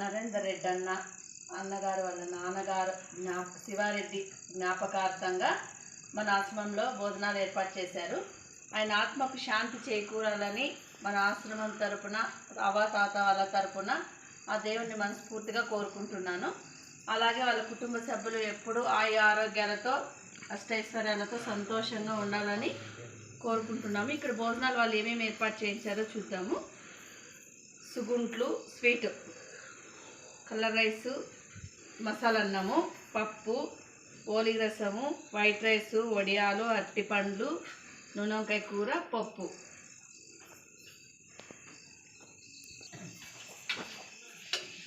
నరేందర్ రెడ్డి అన్న అన్నగారు వాళ్ళ నాన్నగారు జ్ఞాప శివారెడ్డి జ్ఞాపకార్థంగా మన ఆశ్రమంలో భోజనాలు ఏర్పాటు చేశారు. ఆయన ఆత్మకు శాంతి చేకూరాలని మన ఆశ్రమం తరపున అవ్వ తాత వాళ్ళ తరపున ఆ దేవుణ్ణి మనస్ఫూర్తిగా కోరుకుంటున్నాను. అలాగే వాళ్ళ కుటుంబ సభ్యులు ఎప్పుడూ ఆయు ఆరోగ్యాలతో అష్టైశ్వర్యాలతో సంతోషంగా ఉండాలని కోరుకుంటున్నాము. ఇక్కడ భోజనాలు వాళ్ళు ఏమేమి ఏర్పాటు చేయించారో చూద్దాము. సుగుంట్లు స్వీట్. కలర్ రైసు మసాలా అన్నము పప్పు ఓలి రసము వైట్ రైసు వడియాలు అరటిపండ్లు నూనె వంకాయ కూర పప్పు.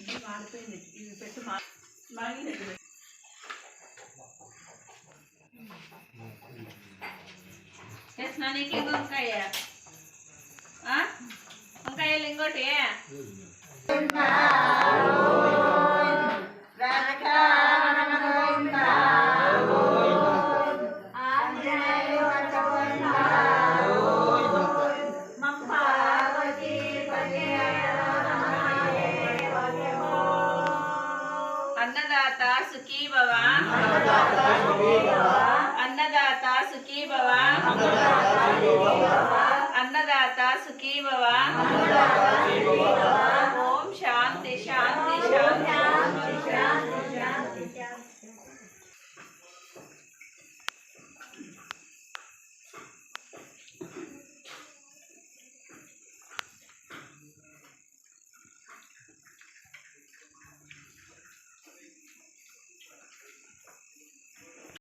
ఇది మాడిపోయింది. ఇది పెట్టు మాగినట్టు పెట్టు. सुखी भवा अन्नदाता सुखी भवा अन्नदाता सुखी भवा ओम शांति शांति शांति।